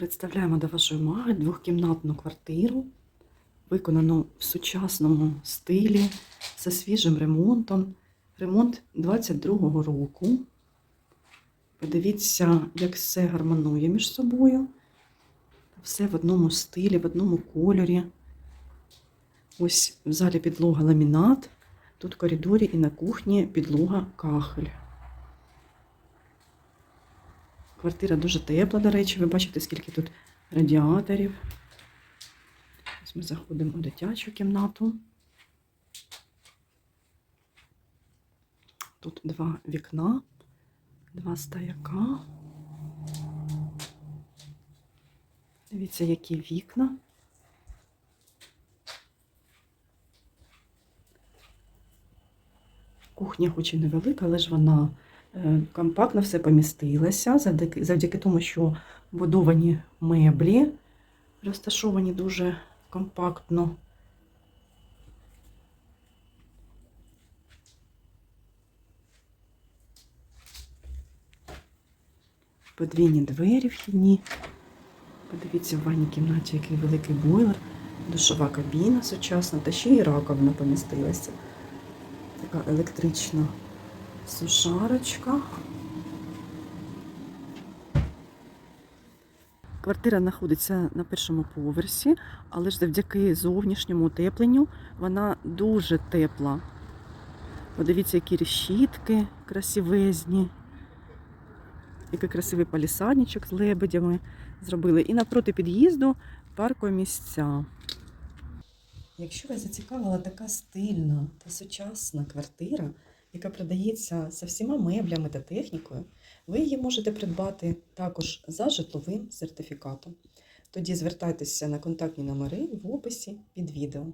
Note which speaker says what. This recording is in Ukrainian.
Speaker 1: Представляємо до вашої уваги двохкімнатну квартиру, виконану в сучасному стилі, зі свіжим ремонтом. Ремонт 22-го року. Подивіться, як все гармонує між собою. Все в одному стилі, в одному кольорі. Ось в залі підлога ламінат. Тут в коридорі і на кухні підлога кахель. Квартира дуже тепла, до речі, ви бачите, скільки тут радіаторів. Ось ми заходимо у дитячу кімнату. Тут два вікна, два стояка. Дивіться, які вікна. Кухня хоч і невелика, але ж вона компактно все помістилася завдяки, завдяки тому, що будовані меблі розташовані дуже компактно. Подвійні двері вхідні. Подивіться, в ванній кімнаті який великий бойлер, душова кабіна сучасна, та ще й раковина помістилася. Така електрична сушарочка. Квартира знаходиться на першому поверсі, але ж завдяки зовнішньому утепленню вона дуже тепла. Подивіться, які решітки красивезні. Який красивий палісадничок з лебедями зробили. І навпроти під'їзду паркомісця. Якщо вас зацікавила така стильна та сучасна квартира, яка продається за всіма меблями та технікою, ви її можете придбати також за житловим сертифікатом. Тоді звертайтеся на контактні номери в описі під відео.